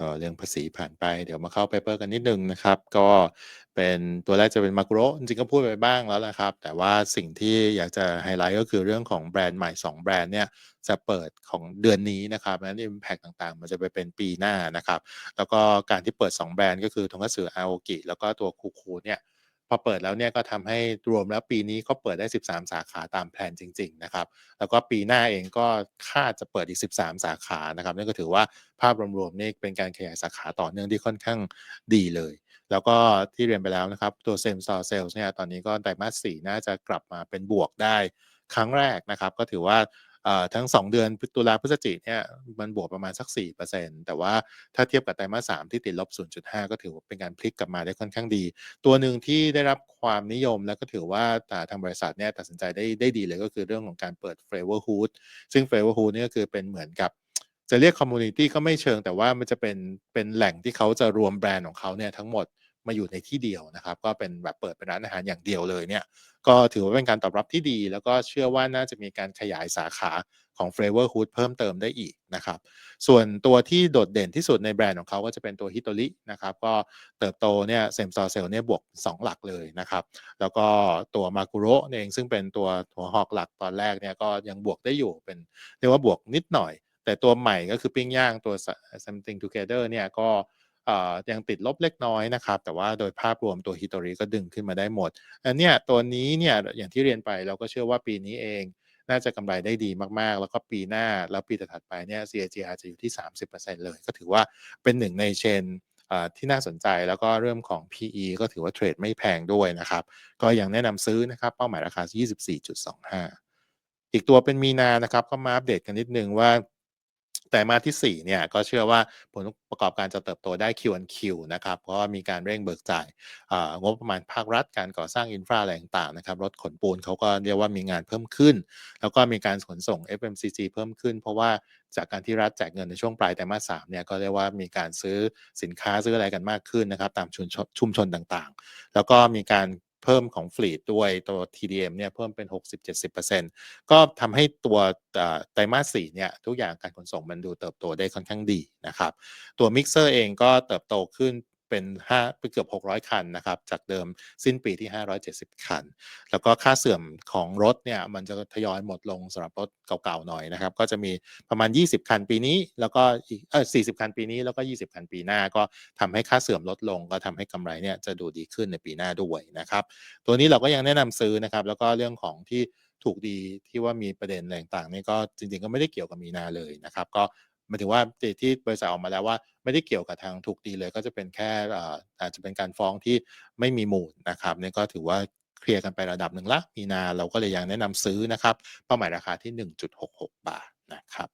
ก็เรื่องภาษีผ่านไปเดี๋ยวมาเข้า paper กันนิดนึงนะครับ ก็เป็นตัวแรกจะเป็น Makuro จริงก็พูดไปบ้างแล้วแหละครับ แต่ว่าสิ่งที่อยากจะไฮไลต์ก็คือเรื่องของแบรนด์ใหม่ 2 แบรนด์เนี่ยจะเปิดของเดือนนี้นะครับนั้น impact ต่างๆ มันจะไปเป็นปีหน้านะครับ แล้วก็การที่เปิด 2 แบรนด์ก็คือทงคัตสึ Aoki แล้วก็ตัว Kuku เนี่ย พอเปิดแล้วเนี่ยก็ทำให้รวมแล้วปีนี้เขาเปิดได้ 13 สาขาตามแพลนจริง ๆ นะครับ แล้วก็ปีหน้าเองก็คาดจะเปิดอีก 13 สาขานะครับนั่นก็ถือว่าภาพรวมๆนี่เป็นการขยายสาขาต่อเนื่องที่ค่อนข้างดีเลย แล้วก็ที่เรียนไปแล้วนะครับ ตัว Same Store Sales เนี่ยตอนนี้ก็ไตรมาส4น่าจะกลับมาเป็นบวกได้ครั้งแรกนะครับ ก็ถือว่า ทั้ง 2 เดือนตุลาพฤศจิกเนี่ยมันบวกประมาณสัก 4%แต่ว่าถ้าเทียบกับไตรมาส 3 ที่ติดลบ 0.5 ก็ถือว่าเป็นการพลิกกลับมาได้ค่อนข้างดี ตัวหนึ่งที่ได้รับความนิยมแล้วก็ถือว่าอ่ทางบริษัทเนี่ยตัดสินใจได้ได้ดีเลยก็คือเรื่องของการเปิด Flavor Hood ซึ่ง Flavor Hood เนี่ยก็คือเป็นเหมือนกับจะเรียกคอมมูนิตี้ก็ไม่เชิงแต่ว่ามันจะเป็นเป็นแหล่งที่เขาจะรวมแบรนด์ของเขาเนี่ยทั้งหมด มาอยู่ในที่เดียวนะครับ ก็เป็นแบบเปิดเป็นร้านอาหารอย่างเดียวเลยเนี่ยก็ถือว่าเป็นการตอบรับที่ดี แล้วก็เชื่อว่าน่าจะมีการขยายสาขาของ Flavor Hood เพิ่มเติมได้อีกนะครับ ส่วนตัวที่โดดเด่นที่สุดในแบรนด์ของเขาก็จะเป็นตัว Hitori นะครับ ก็เติบโตเนี่ย Same Store Sales เนี่ยบวก 2 หลักเลยนะครับ แล้วก็ตัว Makuro เองซึ่งเป็นตัวหัวหอกหลักตอนแรกเนี่ยก็ยังบวกได้อยู่เป็นเรียกว่าบวกนิดหน่อย แต่ตัวใหม่ก็คือปิ้งย่างตัว Something Together เนี่ยก็ ยังติดลบเล็กน้อยนะครับ แต่ว่าโดยภาพรวมตัว Hitori ก็ดึงขึ้นมาได้หมดอันเนี้ยตัวนี้เนี่ยอย่างที่เรียนไปเราก็เชื่อว่าปีนี้เอง น่าจะกำไรได้ดีมากๆ แล้วก็ปีหน้าแล้วปีถัดไปเนี่ย CAGR จะอยู่ที่ 30%เลย ก็ถือว่าเป็นหนึ่งในเชนที่น่าสนใจแล้วก็เรื่องของ PE ก็ถือว่าเทรดไม่แพงด้วยนะครับ ก็ยังแนะนำซื้อนะครับ เป้าหมายราคา 24.25 อีกตัวเป็นมีนานะครับ ก็มาอัปเดตกันนิดนึงว่า ตรมาสที่4เนี่ยก็เชื่อว่าผลประกอบการจะเติบโตได้ Q&Q นะครับเพราะว่ามีการเร่งเบิกจ่ายงบประมาณภาครัฐการก่อสร้างอินฟราอะไรต่างๆนะครับรถขนปูนเขาก็เรียกว่ามีงานเพิ่มขึ้น แล้วก็มีการขนส่ง FMCG เพิ่มขึ้น เพราะว่าจากการที่รัฐแจกเงินในช่วงปลายไตรมาส3เนี่ยก็เรียกว่ามีการซื้อสินค้าซื้ออะไรกันมากขึ้นนะครับตามชชุมชนต่างๆ แล้วก็มีการ เพิ่มของฟลีดด้วยตัว TDM เนี่ยเพิ่มเป็น 60-70%ก็ทำให้ตัวไตรมาสสี่เนี่ยทุกอย่างการขนส่งมันดูเติบโตได้ค่อนข้างดีนะครับ ตัวมิกเซอร์เองก็เติบโตขึ้น เป็น5เป็นเกือบ 600 คันนะครับ จากเดิมสิ้นปีที่ 570 คัน แล้วก็ค่าเสื่อมของรถเนี่ย มันจะทยอยหมดลงสำหรับรถเก่าๆหน่อยนะครับ ก็จะมีประมาณ 20 คันปีนี้ แล้วก็อีกเออ40 คันปีนี้แล้วก็ 20 คันปีหน้า ก็ทำให้ค่าเสื่อมลดลง ก็ทำให้กำไรเนี่ยจะดูดีขึ้นในปีหน้าด้วยนะครับ ตัวนี้เราก็ยังแนะนำซื้อนะครับ แล้วก็เรื่องของที่ถูกดีที่ว่ามีประเด็นอะไรต่างๆนี่ก็จริงๆก็ไม่ได้เกี่ยวกับมีนาเลยนะครับ ก็ หมายถึงว่าที่ที่บริษัทออกมาแล้วว่า ไม่ได้เกี่ยวกับทางถูกตีเลย ก็จะเป็นแค่อาจจะเป็นการฟ้องที่ไม่มีมูลนะครับนี่ก็ถือว่าเคลียร์กันไประดับหนึ่งแล้วมีนาเราก็เลยยังแนะนำซื้อนะครับ เป้าหมายราคาที่ 1.66 บาทนะครับ